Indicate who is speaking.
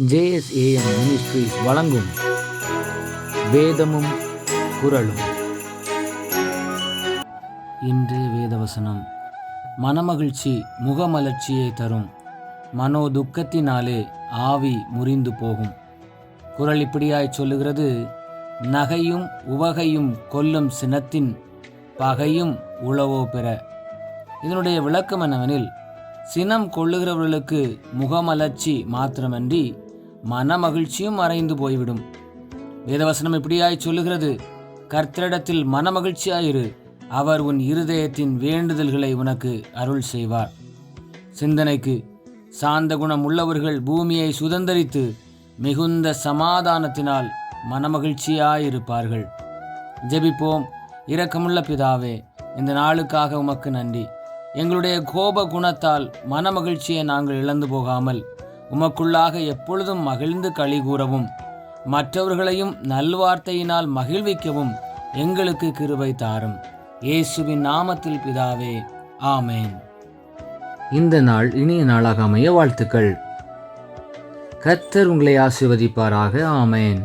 Speaker 1: JSAM ministries வழங்கும் வேதமும் குரலும் இன்றைய வேதவசனம். மனமகிழ்ச்சி முகமலர்ச்சியை தரும். மனோ துக்கத்தினாலே ஆவி முறிந்து போகும். குரல் இப்படியாய் சொல்லுகிறது நகையும் உவகையும் கொல்லும் சினத்தின் பகையும் உளவோ பெற. இதனுடைய விளக்கம் என்னவெனில் சினம் கொள்ளுகிறவர்களுக்கு முகமலர்ச்சி மாத்திரமன்றி மனமகிழ்ச்சியும் மறைந்து போய்விடும். வேதவசனம் இப்படியாய் சொல்லுகிறது. கர்த்தரிடத்தில் மனமகிழ்ச்சியாயிரு. அவர் உன் இருதயத்தின் வேண்டுதல்களை உனக்கு அருள் செய்வார். சிந்தனைக்கு சாந்த குணம் உள்ளவர்கள் பூமியை சுதந்தரித்து மிகுந்த சமாதானத்தினால் மனமகிழ்ச்சியாயிருப்பார்கள். ஜெபிப்போம். இரக்கமுள்ள பிதாவே இந்த நாளுக்காக உமக்கு நன்றி. எங்களுடைய கோப குணத்தால் மனமகிழ்ச்சியை நாங்கள் இழந்து போகாமல் உமக்குள்ளாக எப்பொழுதும் மகிழ்ந்து களி கூறவும் மற்றவர்களையும் நல்வார்த்தையினால் மகிழ்விக்கவும் எங்களுக்கு கிருபை தாரும். இயேசுவின் நாமத்தில் பிதாவே ஆமேன். இந்த நாள் இனிய நாளாக அமைய வாழ்த்துக்கள். கர்த்தர் உங்களை ஆசிர்வதிப்பாராக ஆமேன்.